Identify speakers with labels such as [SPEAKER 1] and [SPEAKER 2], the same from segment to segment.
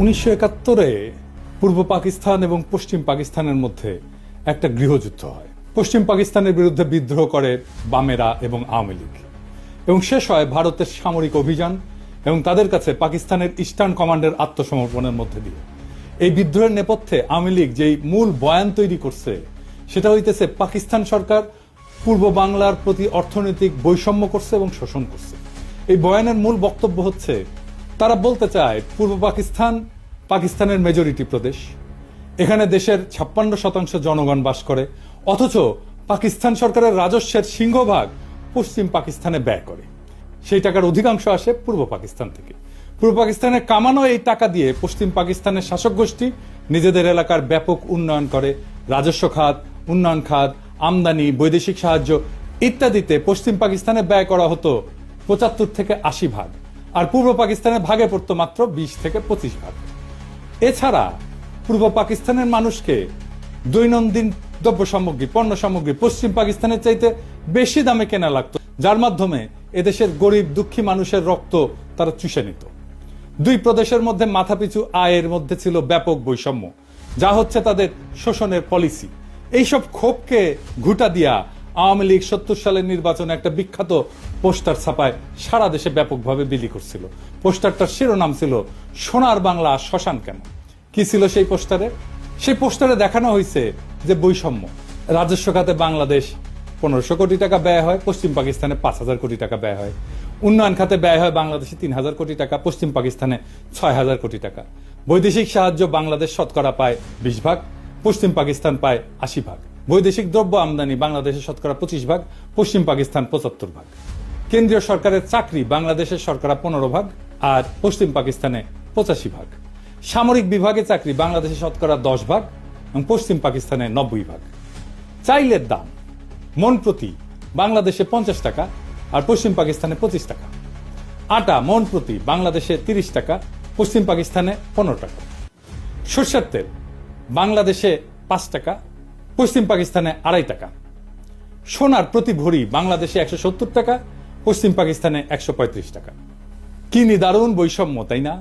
[SPEAKER 1] উনিশশো একাত্তরে পূর্ব পাকিস্তান এবং পশ্চিম পাকিস্তানের মধ্যে একটা গৃহযুদ্ধ হয়। পশ্চিম পাকিস্তানের বিরুদ্ধে বিদ্রোহ করে বামেরা এবং আওয়ামী লীগ। এবং শেষ হয় ভারতের সামরিক অভিযান এবং তাদের কাছে পাকিস্তানের ইস্টার্ন কমান্ডের আত্মসমর্পণের মধ্যে দিয়ে। এই বিদ্রোহের নেপথ্যে আওয়ামী লীগ যেই মূল বয়ান তৈরি করছে, সেটা হইতেছে পাকিস্তান সরকার পূর্ব বাংলার প্রতি অর্থনৈতিক বৈষম্য করছে এবং শোষণ করছে। এই বয়ানের মূল বক্তব্য হচ্ছে তারা বলতে চায়, পূর্ব পাকিস্তান পাকিস্তানের মেজরিটি প্রদেশ। এখানে দেশের ছাপ্পান্ন শতাংশ জনগণ বাস করে, অথচ পাকিস্তান সরকারের রাজস্বের সিংহভাগ পশ্চিম পাকিস্তানে ব্যয় করে। সেই টাকার অধিকাংশ আসে পূর্ব পাকিস্তান থেকে। পূর্ব পাকিস্তানে কামানো এই টাকা দিয়ে পশ্চিম পাকিস্তানের শাসক গোষ্ঠী নিজেদের এলাকার ব্যাপক উন্নয়ন করে, রাজস্ব খাত, উন্নয়ন খাত, আমদানি, বৈদেশিক সাহায্য ইত্যাদিতে পশ্চিম পাকিস্তানে ব্যয় করা হতো পঁচাত্তর থেকে আশি ভাগ। আর পূর্ব পাকিস্তানের ভাগে পড়তো মাত্র বিশ থেকে পঁচিশ ভাগ। এছাড়া পূর্ব পাকিস্তানের মানুষকে দৈনন্দিন দ্রব্য সামগ্রী পণ্য সামগ্রী পশ্চিম পাকিস্তানের চাইতে বেশি দামে কেনা লাগতো, যার মাধ্যমে এদেশের গরিব, দুঃখী মানুষের রক্ত তারা চুষে নিত। দুই প্রদেশের মধ্যে মাথাপিছু আয়ের মধ্যে ছিল ব্যাপক বৈষম্য, যা হচ্ছে তাদের শোষণের পলিসি এইসব ক্ষোভকে ঘুটা দিয়া আওয়ামী লীগ সত্তর সালের নির্বাচনে একটা বিখ্যাত পোস্টার ছাপায় সারা দেশে ব্যাপকভাবে বিলি করছিল। পোস্টারটার শিরোনাম ছিল, সোনার বাংলা শ্মশান কেন? কি ছিল সেই পোস্টারে? সেই পোস্টারে দেখানো হয়েছে যে বৈষম্য। রাজস্ব খাতে বাংলাদেশ পনেরোশো কোটি টাকা ব্যয় হয়, পশ্চিম পাকিস্তানে পাঁচ হাজার কোটি টাকা ব্যয় হয়। উন্নয়ন খাতে ব্যয় হয় বাংলাদেশে তিন হাজার কোটি টাকা, পশ্চিম পাকিস্তানে ছয় হাজার কোটি টাকা। বৈদেশিক সাহায্য বাংলাদেশ শতকরা পায় বিশ ভাগ, পশ্চিম পাকিস্তান পায় আশি ভাগ। বৈদেশিক দ্রব্য আমদানি বাংলাদেশের শতকরা পঁচিশ ভাগ, পশ্চিম পাকিস্তান পঁচাত্তর ভাগ। কেন্দ্রীয় সরকারের চাকরি বাংলাদেশের শতকরা পনেরো ভাগ আর পশ্চিম পাকিস্তানে পঁচাশি ভাগ। সামরিক বিভাগে চাকরি বাংলাদেশে শতকরা দশ ভাগ এবং পশ্চিম পাকিস্তানে নব্বই ভাগ। চাইলের দাম, মন প্রতি বাংলাদেশে পঞ্চাশ টাকা আর পশ্চিম পাকিস্তানে পঁচিশ টাকা। আটা, মন প্রতি বাংলাদেশে তিরিশ টাকা, পশ্চিম পাকিস্তানে পনেরো টাকা। সর্ষের তেল, বাংলাদেশে পাঁচ টাকা পশ্চিম পাকিস্তানে আড়াই টাকা। সোনার প্রতি ভরি বাংলাদেশে একশো সত্তর টাকা, পশ্চিম পাকিস্তানে একশো পঁয়ত্রিশ টাকা। কি নিদারুণ বৈষম্য, তাই না?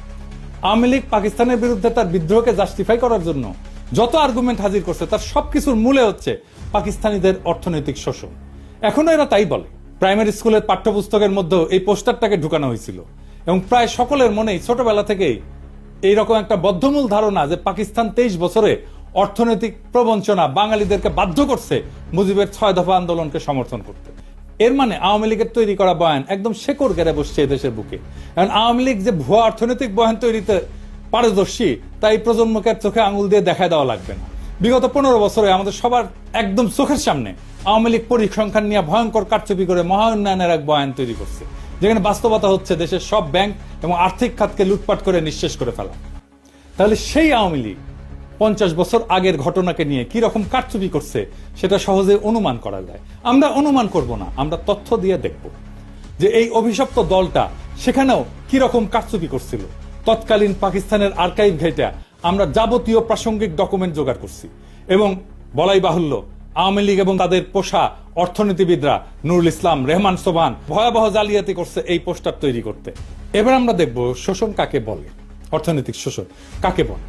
[SPEAKER 1] আওয়ামী লীগ পাকিস্তানের বিরুদ্ধে তার বিদ্রোহকে জাস্টিফাই করার জন্য যত আর্গুমেন্ট হাজির করছে, তার সবকিছুর মূলে হচ্ছে পাকিস্তানিদের অর্থনৈতিক শোষণ। এখনও এরা তাই বলে। প্রাইমারি স্কুলের পাঠ্যপুস্তকের মধ্যেও এই পোস্টারটাকে ঢুকানো হয়েছিল এবং প্রায় সকলের মনেই ছোটবেলা থেকেই এইরকম একটা বদ্ধমূল ধারণা যে পাকিস্তান তেইশ বছরে অর্থনৈতিক প্রবঞ্চনা বাঙালিদেরকে বাধ্য করছে মুজিবের ছয় দফা আন্দোলনকে সমর্থন করতে। এর মানে আওয়ামী লীগের তৈরি করা বয়ান একদম শেকড় গেড়ে বসছে এদেশের বুকে। কারণ আওয়ামী লীগ যে ভুয়া অর্থনৈতিক বয়ান তৈরিতে পারদর্শী, তাই প্রজন্মকে চোখে আঙুল দিয়ে দেখা দেওয়া লাগবে না। বিগত পনেরো বছরে আমাদের সবার একদম চোখের সামনে আওয়ামী লীগ পরিসংখ্যান নিয়ে ভয়ঙ্কর কারচুপি করে মহা উন্নয়নের এক বয়ান তৈরি করছে, যেখানে বাস্তবতা হচ্ছে দেশের সব ব্যাংক এবং আর্থিক খাতকে লুটপাট করে নিঃশেষ করে ফেলা। তাহলে সেই আওয়ামী লীগ পঞ্চাশ বছর আগের ঘটনাকে নিয়ে কি রকম কারচুপি করছে, সেটা সহজে অনুমান করা যায়। আমরা অনুমান করব না, আমরা তথ্য দিয়ে দেখব যে এই অভিশপ্ত দলটা সেখানেও কি রকম কারচুপি করছিল। তৎকালীন পাকিস্তানের আর্কাইভ ঘেটা আমরা যাবতীয় প্রাসঙ্গিক ডকুমেন্ট জোগাড় করছি এবং বলাই বাহুল্য আওয়ামী লীগ এবং তাদের পোষা অর্থনীতিবিদরা নুরুল ইসলাম, রেহমান সোবান ভয়াবহ জালিয়াতি করছে এই পোস্টার তৈরি করতে। এবার আমরা দেখব শোষণ কাকে বলে, অর্থনৈতিক শোষণ কাকে বলে।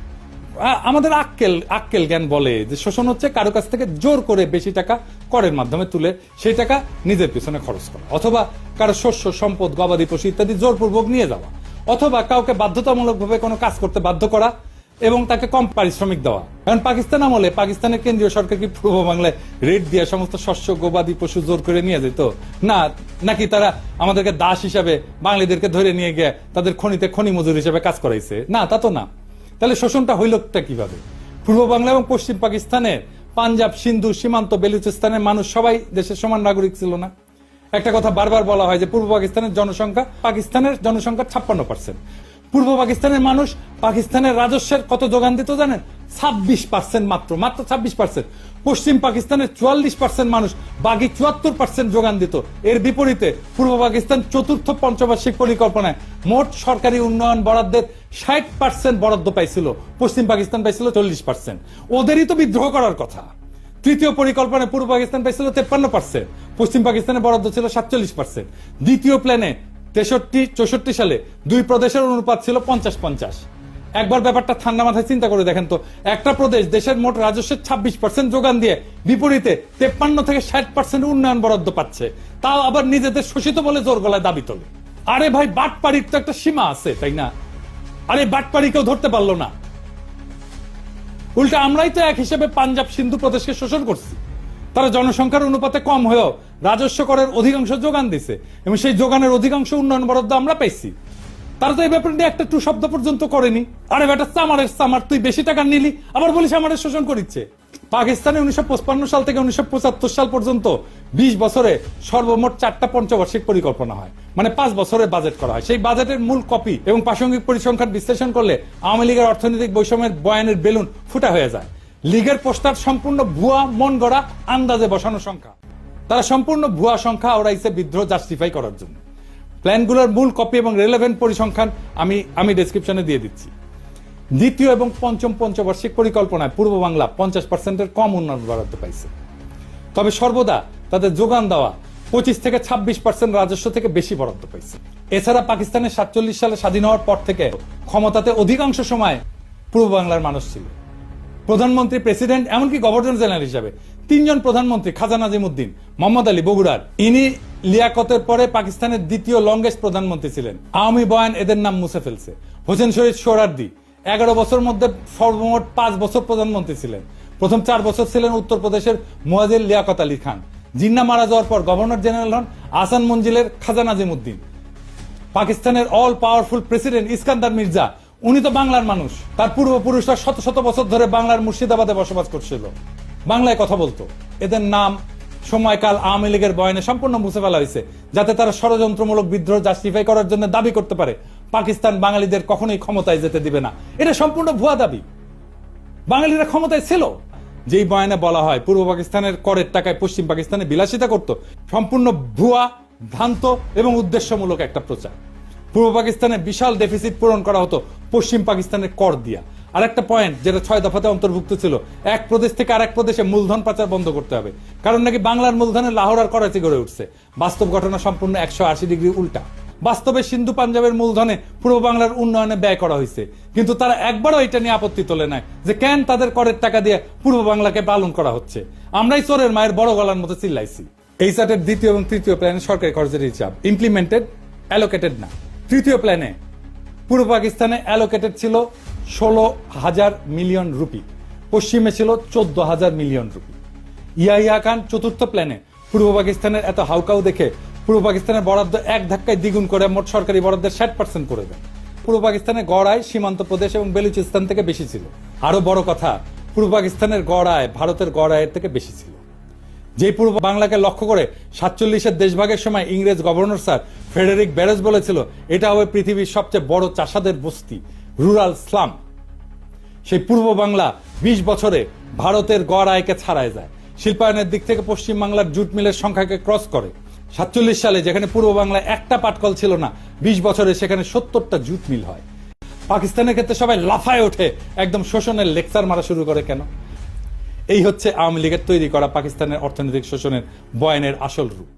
[SPEAKER 1] আমাদের আক্কেল আক্কেল জ্ঞান বলে যে শোষণ হচ্ছে কারও কাছ থেকে জোর করে বেশি টাকা করের মাধ্যমে তুলে সেই টাকা নিজের পিছনে খরচ করা। অথবা কারও শস্য, সম্পদ, গবাদি পশু ইত্যাদি জোরপূর্বক নিয়ে যাওয়া। অথবা কাউকে বাধ্যতামূলকভাবে কোনো কাজ করতে বাধ্য করা এবং তাকে কম পারিশ্রমিক দেওয়া। কারণ পাকিস্তান আমলে পাকিস্তানের কেন্দ্রীয় সরকার কি পূর্ব বাংলায় রেট দিয়ে সমস্ত শস্য, গবাদি পশু জোর করে নিয়ে যেত? না, নাকি তারা আমাদেরকে দাস হিসাবে বাঙালিদেরকে ধরে নিয়ে গিয়ে তাদের খনিতে খনি মজুর হিসেবে কাজ করাইছে? না, তা তো না। তাহলে শোষণটা হইলটা কীভাবে? পূর্ব বাংলা এবং পশ্চিম পাকিস্তানের পাঞ্জাব, সিন্ধু, সীমান্ত, বেলুচিস্তানের মানুষ সবাই দেশের সমান নাগরিক ছিল না। একটা কথা বারবার বলা হয় যে, পূর্ব পাকিস্তানের জনসংখ্যা পাকিস্তানের জনসংখ্যা ছাপ্পান্ন পার্সেন্ট পূর্ব পাকিস্তানের মানুষ পাকিস্তানের রাজস্বের কত যোগান দিত জানেন? ছাব্বিশ পার্সেন্ট মাত্র মাত্র ছাব্বিশ পার্সেন্ট। পশ্চিম পাকিস্তানের চুয়াল্লিশ পার্সেন্ট মানুষ, বাকি চুয়াত্তর পার্সেন্ট যোগান দিত। এর বিপরীতে পূর্ব পাকিস্তান চতুর্থ পঞ্চবার্ষিক পরিকল্পনায় মোট সরকারি উন্নয়ন বরাদ্দের ষাট পার্সেন্ট বরাদ্দ পাইছিল। পশ্চিম পাকিস্তান পাইছিল চল্লিশ পার্সেন্ট। ওদেরই তো বিদ্রোহ করার কথা। তৃতীয় পরিকল্পনায় পূর্ব পাকিস্তান পাইছিল তেপ্পান্ন পার্সেন্ট। পশ্চিম পাকিস্তানের বরাদ্দ ছিল সাতচল্লিশ পার্সেন্ট। দ্বিতীয় প্ল্যানে তেষট্টি, চৌষট্টি সালে দুই প্রদেশের অনুপাত ছিল পঞ্চাশ পঞ্চাশ। একবার ব্যাপারটা ঠান্ডা মাথায় চিন্তা করে দেখেন তো। একটা প্রদেশ দেশের মোট রাজস্বের ছাব্বিশ পার্সেন্ট যোগান দিয়ে বিপরীতে তেপ্পান্ন থেকে ষাট পার্সেন্ট উন্নয়ন বরাদ্দ পাচ্ছে। তাও আবার নিজেদের শোষিত বলে জোর গলায় দাবি তোলে। আরে ভাই, বাটপাড়ির তো একটা সীমা আছে, তাই না? আরে বাটপাড়ি কেউ ধরতে পারল না। উল্টা আমরাই তো এক হিসেবে পাঞ্জাব সিন্ধু প্রদেশকে শোষণ করছি। তারা জনসংখ্যার অনুপাতে কম হয়েও রাজস্ব করের অধিকাংশ যোগান দিছে। এবং সেই যোগানের অধিকাংশ উন্নয়ন বরাদ্দ আমরা পাইছি। তারা তো এই ব্যাপারে একটা টু শব্দ পর্যন্ত করেনি। আরে বেটা চামারের চামার তুই বেশি টাকা নিলি, আবার বলিস আমাদের শোষণ করিচ্ছে। পাকিস্তানে উনিশশো সাল থেকে উনিশশো সাল পর্যন্ত বিশ বছরে সর্বমোট চারটা পঞ্চবার্ষিক পরিকল্পনা হয়। মানে পাঁচ বছরের বাজেট করা হয়। সেই বাজেটের মূল কপি এবং প্রাসঙ্গিক পরিসংখ্যান বিশ্লেষণ করলে আওয়ামী লীগের অর্থনৈতিক বৈষম্যের বয়ানের বেলুন ফুটা হয়ে যায়। লীগের পোস্টার সম্পূর্ণ ভুয়া, মন গড়া, আন্দাজে বসানো সংখ্যা। তারা সম্পূর্ণ ভুয়া সংখ্যা ওরাইছে বিদ্রোহ জাস্টিফাই করার জন্য। প্ল্যানগুলোর মূল কপি এবং রেলেভেন্ট পরিসংখ্যান আমি আমি ডেসক্রিপশনে দিয়ে দিচ্ছি। দ্বিতীয় এবং পঞ্চম পঞ্চবার্ষিক পরিকল্পনায় পূর্ব বাংলা পঞ্চাশ পার্সেন্টের কম উন্নয়ন বরাদ্দ পাইছে। তবে সর্বদা তাদের যোগান দেওয়া পঁচিশ থেকে ছাব্বিশ পার্সেন্ট রাজস্ব থেকে বেশি বরাদ্দ পাইছে। এছাড়া পাকিস্তানের সাতচল্লিশ সালে স্বাধীন হওয়ার পর থেকে ক্ষমতাতে অধিকাংশ সময় পূর্ব বাংলার মানুষ ছিল। প্রধানমন্ত্রী প্রেসিডেন্ট এমনকি গভর্নর জেনারেল হিসাবে তিনজন প্রধানমন্ত্রী খাজা নাজিমুদ্দিন মোহাম্মদ আলী বগুড়ার, ইনি লিয়াকতের পরে পাকিস্তানের দ্বিতীয় লংগেস্ট প্রধানমন্ত্রী ছিলেন। আওয়ামী বয়ান এদের নাম মুছে ফেলছে। হোসেন শরীফ সোহরার্দি এগারো বছর মধ্যে সর্বমোট পাঁচ বছর প্রধানমন্ত্রী ছিলেন। প্রথম চার বছর ছিলেন উত্তরপ্রদেশের মুয়াজির লিয়াকত আলী খান। জিন্না মারা যাওয়ার পর গভর্নর জেনারেল হন আসান মঞ্জিলের খাজা নাজিমুদ্দিন পাকিস্তানের all powerful president Iskander Mirza, উনি তো বাংলার মানুষ। তার পূর্বপুরুষরা শত শত বছর ধরে বাংলার মুর্শিদাবাদে বসবাস করছিল। বাংলায় কথা বলতো। এদের নাম সময়কাল আওয়ামী লীগের বয়ানে সম্পূর্ণ মুছে ফেলা হয়েছে, যাতে তারা ষড়যন্ত্রমূলক বিদ্রোহ জাস্টিফাই করার জন্য দাবি করতে পারে। পাকিস্তান বাঙালিদের কখনোই ক্ষমতায় যেতে দিবে না। এটা সম্পূর্ণ ভুয়া দাবি। বাঙালিরা ক্ষমতায় ছিল। যেই বয়ানে বলা হয়, পূর্ব পাকিস্তানের করের টাকায় পশ্চিম পাকিস্তানে বিলাসিতা করত, সম্পূর্ণ ভুয়া, ভ্রান্ত এবং উদ্দেশ্যমূলক একটা প্রচার। পূর্ব পাকিস্তানে বিশাল ডেফিসিট পূরণ করা হতো পশ্চিম পাকিস্তানের কর দিয়া। আর একটা পয়েন্ট যেটা ছয় দফাতে অন্তর্ভুক্ত ছিল। এক প্রদেশ থেকে আরেক প্রদেশে মূলধন পাচার বন্ধ করতে হবে। কারণ নাকি বাংলার মূলধনে লাহোর আর করাচি গড়ে উঠছে। বাস্তব ঘটনা সম্পূর্ণ একশো আশি ডিগ্রি উল্টা। বাস্তবে সিন্ধু পাঞ্জাবের মূলধনে পূর্ব বাংলার উন্নয়নে ব্যয় করা হয়েছে। কিন্তু তারা একবারও এটা নিয়ে আপত্তি তোলে নাই যে কেন তাদের করের টাকা দিয়ে পূর্ব বাংলাকে পালন করা হচ্ছে। আমরাই চোরের মায়ের বড় গলার মতো চিল্লাইছি। এই চার্টের দ্বিতীয় এবং তৃতীয় প্ল্যানে সরকারি খরচের হিসাব। ইমপ্লিমেন্টেড অ্যালোকেটেড না। তৃতীয় প্ল্যানে পূর্ব পাকিস্তানে অ্যালোকেটেড ছিল ষোলো হাজার মিলিয়ন রুপি, পশ্চিমে ছিল চোদ্দ হাজার মিলিয়ন রুপি। ইয়াহিয়া খান চতুর্থ প্ল্যানে পূর্ব পাকিস্তানের এত হাউকাউ দেখে পূর্ব পাকিস্তানের বরাদ্দ এক ধাক্কায় দ্বিগুণ করে মোট সরকারি বরাদ্দের ষাট পার্সেন্ট করে দেন পূর্ব পাকিস্তানের গড় সীমান্ত প্রদেশ এবং বেলুচিস্তান থেকে বেশি ছিল। আরও বড় কথা, পূর্ব পাকিস্তানের গড় আয় ভারতের গড় আয়ের থেকে বেশি ছিল। যে পূর্ব বাংলাকে লক্ষ্য করে সাতচল্লিশের দেশভাগের সময় ইংরেজ গভর্নর স্যার ফেডারিক ব্যারেজ বলেছিল, এটা হবে পৃথিবীর সবচেয়ে বড় চাষাদের বস্তি। Rural slum. সেই পূর্ব বাংলা বিশ বছরে ভারতের গড় আয়কে ছাড়ায় যায়। শিল্পায়নের দিক থেকে পশ্চিম বাংলার জুট মিলের সংখ্যাকে ক্রস করে। সাতচল্লিশ সালে যেখানে পূর্ব বাংলায় একটা পাটকল ছিল না, বিশ বছরে সেখানে সত্তরটা জুট মিল হয়। পাকিস্তানের ক্ষেত্রে সবাই লাফায় ওঠে, একদম শোষণের লেকচার মারা শুরু করে কেন? এই হচ্ছে আওয়ামী লীগের তৈরি করা পাকিস্তানের অর্থনৈতিক শোষণের বয়ানের আসল রূপ।